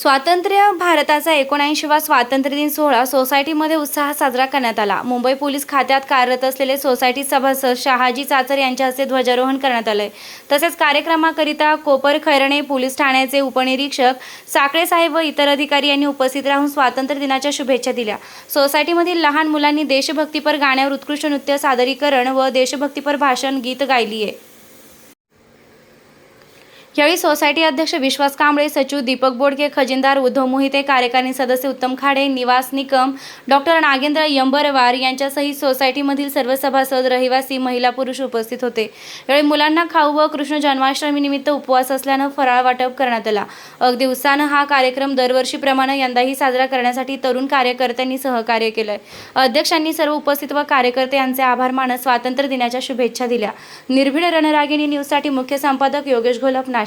स्वातंत्र्य भारताचा एकोणऐंशीवा स्वातंत्र्य दिन सोहळा सोसायटीमध्ये उत्साहात साजरा करण्यात आला. मुंबई पोलीस खात्यात कार्यरत असलेले सोसायटी सभासद शहाजी चाचर यांच्या हस्ते ध्वजारोहण करण्यात आले तसेच कार्यक्रमाकरिता कोपर खैरणे पोलीस ठाण्याचे उपनिरीक्षक साखळे साहेब व इतर अधिकारी यांनी उपस्थित राहून स्वातंत्र्य दिनाच्या शुभेच्छा दिल्या. सोसायटीमधील लहान मुलांनी देशभक्तीपर गाण्यावर उत्कृष्ट नृत्य सादरीकरण व देशभक्तीपर भाषण गीत गायली आहे यावेळी सोसायटी अध्यक्ष विश्वास कांबळे सचिव दीपक बोडके खजिनदार उद्धव मोहिते कार्यकारिणी सदस्य उत्तम खाडे निवास निकम डॉक्टर नागेंद्र यंबरवार यांच्यासहित सोसायटीमधील सर्व सभासद रहिवासी महिला पुरुष उपस्थित होते. यावेळी मुलांना खाऊ व कृष्ण जन्माष्टमी निमित्त उपवास असल्यानं फराळ वाटप करण्यात आला. अगदी उत्साहानं हा कार्यक्रम दरवर्षीप्रमाणे यंदाही साजरा करण्यासाठी तरुण कार्यकर्त्यांनी सहकार्य केलंय. अध्यक्षांनी सर्व उपस्थित व कार्यकर्ते यांचे आभार मानत स्वातंत्र्य दिनाच्या शुभेच्छा दिल्या. निर्भीड रणरागिणी न्यूजसाठी मुख्य संपादक योगेश घोलप नाशिक.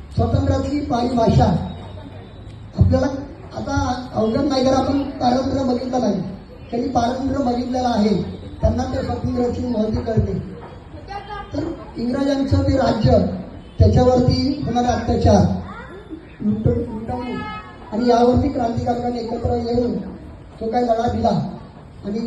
स्वातंत्र्याची पाळी भाषा. आपल्याला आता अवघड नाही जर आपण पारंत्र्य बघितलं नाही. त्यांनी पारंत्र्य बघितलेलं आहे. त्यांना ते स्वातंत्र्याची महती कळते. तर इंग्रजांचं ते राज्य त्याच्यावरती होणारे अत्याचार लुट लुटवणूक आणि यावरती क्रांतिकारकांनी एकत्र येऊन तो काय लढा दिला आणि